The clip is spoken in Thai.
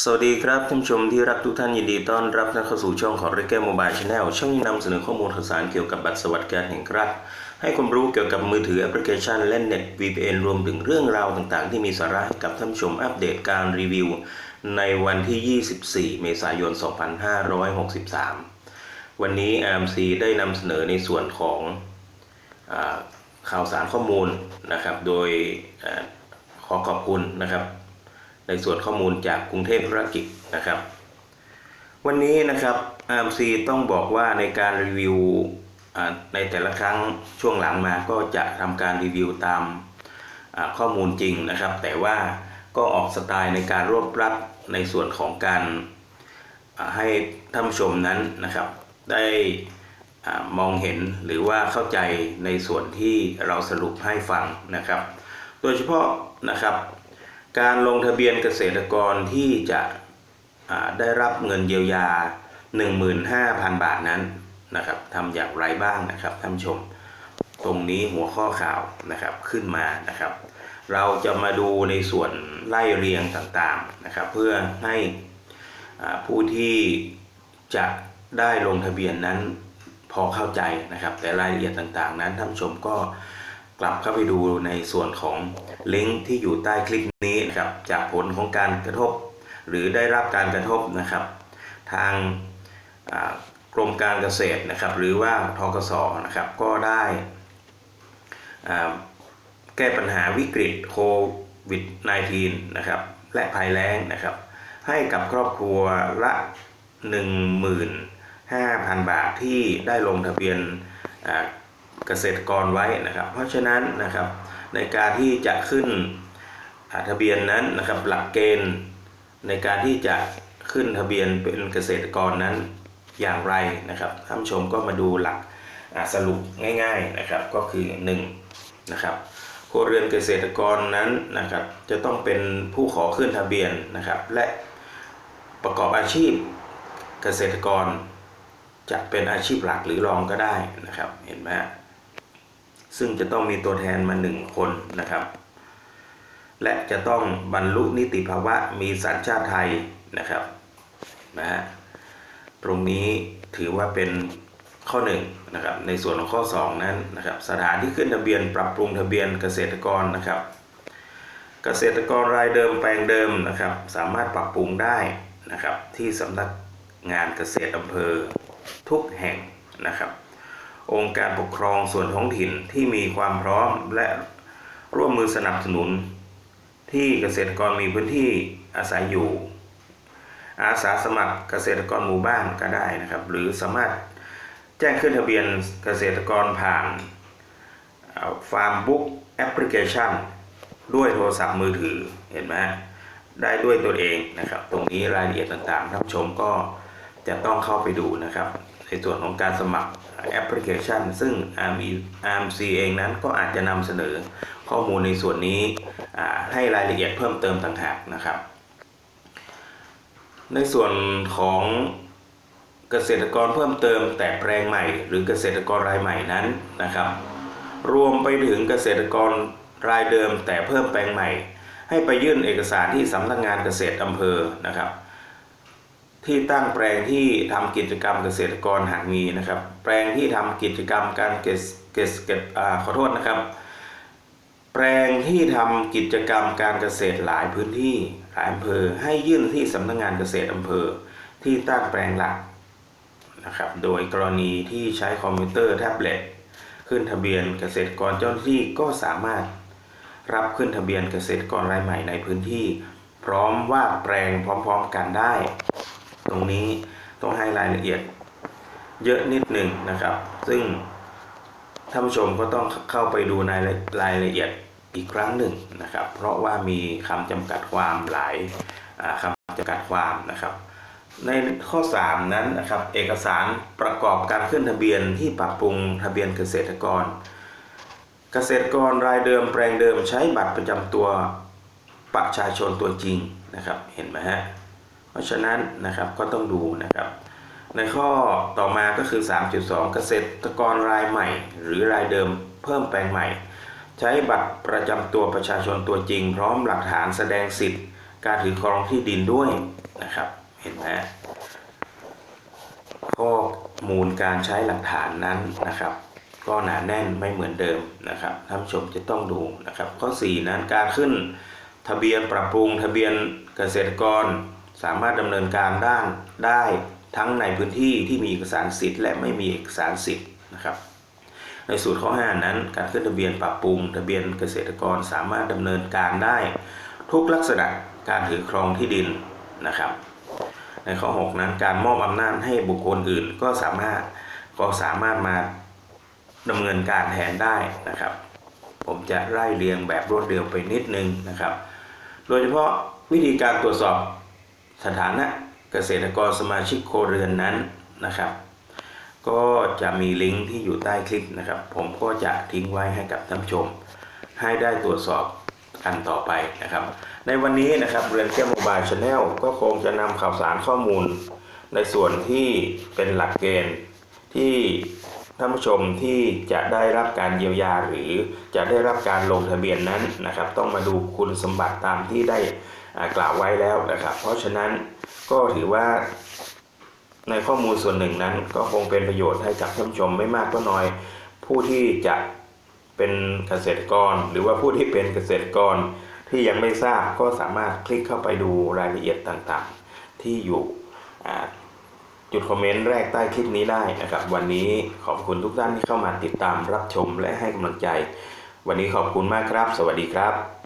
สวัสดีครับท่านผู้ชมที่รักทุกท่านยินดีต้อนรับเข้าสู่ช่องของ r e g g e Mobile Channel ช่องนี้นำเสนอข้อมูลข่าวสารเกี่ยวกับบัตรสวัสดิการแห่งรัฐให้ความรู้เกี่ยวกับมือถือแอปพลิเคชันและเน็ต VPN รวมถึงเรื่องราวต่างๆ ที่มีสาระให้กับท่านผู้ชมอัปเดตการรีวิว ในวันที่ 24 เมษายน 2563 วันนี้ AMC ได้นำเสนอในส่วนของอข่าวสารข้อมูลนะครับ โดยอขอขอบคุณนะครับ ในส่วนข้อมูลจากกรุงเทพธุรกิจนะครับ วันนี้นะครับ RMC ต้องบอกว่าในการรีวิวในแต่ละครั้งช่วงหลังมาก็จะทำการรีวิวตามข้อมูลจริงนะครับ แต่ว่าก็ออกสไตล์ในการรวบรัดในส่วนของการให้ท่านผู้ชมนั้นนะครับ ได้มองเห็นหรือว่าเข้าใจในส่วนที่เราสรุปให้ฟังนะครับ โดยเฉพาะนะครับ การลงทะเบียนเกษตรกรที่จะได้รับเงินเยียวยา 15,000 บาทนั้นนะครับทำอย่างไรบ้างนะครับท่านชม ตรงนี้หัวข้อข่าวนะครับขึ้นมานะครับ เราจะมาดูในส่วนไล่เรียงต่างๆนะครับ เพื่อให้ผู้ที่จะได้ลงทะเบียนนั้นพอเข้าใจนะครับ แต่รายละเอียดต่างๆ นั้นท่านชมก็ กลับเข้าไปดูในส่วนของลิงก์ที่อยู่ใต้คลิปนี้นะครับจากผลของการกระทบ หรือได้รับการกระทบนะครับ ทางกรมการเกษตรนะครับ หรือว่าทกสนะครับก็ได้แก้ปัญหาวิกฤตโควิด -19 นะครับและภัยแล้งนะครับ ให้กับครอบครัวละ 15,000 บาทที่ได้ลงทะเบียน เกษตรกรไว้นะครับ เพราะฉะนั้นนะครับในการที่จะขึ้นทะเบียนนั้นนะครับหลักเกณฑ์ในการที่จะขึ้นทะเบียนเป็นเกษตรกรนั้นอย่างไรนะครับท่านผู้ชมก็มาดูหลักสรุปง่าย ๆนะครับก็คือ1นะครับครัวเรือนเกษตรกรนั้นนะครับจะต้องเป็นผู้ขอขึ้นทะเบียนนะครับ และประกอบอาชีพเกษตรกรจะเป็นอาชีพหลักหรือรองก็ได้นะครับ เห็นไหม ซึ่งจะต้องมีตัวแทนมาหนึ่งคนนะครับ และจะต้องบรรลุนิติภาวะมีสัญชาติไทยนะครับนะฮะตรงนี้ถือว่าเป็นข้อหนึ่งนะครับในส่วนของข้อ 2 นั้นนะครับสถานที่ขึ้นทะเบียนปรับปรุงทะเบียนเกษตรกรนะครับ เกษตรกรรายเดิมแปลงเดิมนะครับ สามารถปรับปรุงได้นะครับที่สำนักงานเกษตรอำเภอทุกแห่งนะครับ องค์การปกครองส่วนท้องถิ่นที่มีความพร้อมและร่วมมือสนับสนุน ที่เกษตรกรมีพื้นที่อาศัยอยู่ อาสาสมัครเกษตรกรหมู่บ้านก็ได้นะครับ หรือสามารถแจ้งขึ้นทะเบียนเกษตรกรผ่านฟาร์มบุ๊กแอปพลิเคชันด้วยโทรศัพท์มือถือเห็นไหมได้ด้วยตัวเองนะครับ ตรงนี้รายละเอียดต่างๆท่านชมก็จะต้องเข้าไปดูนะครับ ในส่วนของการสมัครแอปพลิเคชัน ซึ่ง RMC เองนั้นก็อาจจะนำเสนอข้อมูลในส่วนนี้ให้รายละเอียดเพิ่มเติมต่างหากนะครับ ในส่วนของเกษตรกรเพิ่มเติมแต่แปลงใหม่ หรือเกษตรกรรายใหม่นั้นนะครับ รวมไปถึงเกษตรกรรายเดิมแต่เพิ่มแปลงใหม่ ให้ไปยื่นเอกสารที่สำนักงานเกษตรอำเภอนะครับ ที่ตั้งแปลงที่ทำกิจกรรมเกษตรกรหากมีนะครับ แปลงที่ทำกิจกรรมการเกษเกษเกษอ่าขอโทษนะครับ แปลงที่ทำกิจกรรมการเกษตรหลายพื้นที่หลายอำเภอ ให้ยื่นที่สำนักงานเกษตรอำเภอ ที่ตั้งแปลงหลักนะครับ โดยกรณีที่ใช้คอมพิวเตอร์แท็บเล็ตขึ้นทะเบียนเกษตรกรเจ้าหน้าที่ก็สามารถรับขึ้นทะเบียนเกษตรกรรายใหม่ในพื้นที่ พร้อมวาดแปลงพร้อม ๆ กันได้ ตรงนี้ต้องให้รายละเอียดเยอะนิดหนึ่งนะครับ ซึ่งท่านผู้ชมก็ต้องเข้าไปดูในรายละเอียดอีกครั้งหนึ่งนะครับ เพราะว่ามีคำจำกัดความหลายอ่าคำจำกัดความนะครับ ในข้อ 3 นั้นนะครับ เอกสารประกอบการขึ้นทะเบียนที่ปรับปรุงทะเบียนเกษตรกร เกษตรกรรายเดิมแปลงเดิมใช้บัตรประจำตัวประชาชนตัวจริงนะครับ เห็นไหมฮะ เพราะฉะนั้นนะครับก็ต้องดูนะครับ ในข้อต่อมาก็คือ 3.2 เกษตรกรรายใหม่ หรือรายเดิมเพิ่มแปลงใหม่ ใช้บัตรประจำตัวประชาชนตัวจริง พร้อมหลักฐานแสดงสิทธิ์ การถือครองที่ดินด้วยนะครับเห็นไหมข้อมูลการใช้หลักฐานนั้นนะครับก็หนาแน่นไม่เหมือนเดิมนะครับท่านผู้ชมจะต้องดูนะครับ ข้อ 4 นั้นการขึ้นทะเบียนปรับปรุงทะเบียนเกษตรกร สามารถดำเนินการด้านได้ทั้งในพื้นที่ที่มีเอกสารสิทธิ์และไม่มีเอกสารสิทธิ์นะครับ ในสูตรข้อ 5 นั้น การขึ้นทะเบียนปรับปรุงทะเบียนเกษตรกรสามารถดำเนินการได้ ทุกลักษณะการถือครองที่ดินนะครับ ในข้อ 6 นั้นการมอบอำนาจให้บุคคลอื่นก็สามารถก็สามารถมาดำเนินการแทนได้นะครับ ผมจะไล่เรียงแบบรวดเร็วไปนิดนึงนะครับ โดยเฉพาะวิธีการตรวจสอบ สถานะเกษตรกรสมาชิกโครเรือนนั้นนะครับ ก็จะมีลิงก์ที่อยู่ใต้คลิปนะครับ ผมก็จะทิ้งไว้ให้กับท่านผู้ชม ให้ได้ตรวจสอบกันต่อไปนะครับ ในวันนี้นะครับเรือนแก้วโมบายชาแนลก็คงจะนำข่าวสารข้อมูล ในส่วนที่เป็นหลักเกณฑ์ที่ท่านผู้ชมที่จะได้รับการเยียวยาหรือจะได้รับการลงทะเบียนนั้นนะครับ ต้องมาดูคุณสมบัติตามที่ได้ กล่าวไว้แล้วนะครับ เพราะฉะนั้นก็ถือว่าในข้อมูลส่วนหนึ่งนั้น ก็คงเป็นประโยชน์ให้กับท่านผู้ชมไม่มากก็น้อย ผู้ที่จะเป็นเกษตรกร หรือว่าผู้ที่เป็นเกษตรกรที่ยังไม่ทราบก็สามารถคลิกเข้าไปดูรายละเอียดต่างๆ ที่อยู่จุดคอมเมนต์แรกใต้คลิปนี้ได้นะครับ วันนี้ขอบคุณทุกท่านที่เข้ามาติดตามรับชมและให้กำลังใจ วันนี้ขอบคุณมากครับ สวัสดีครับ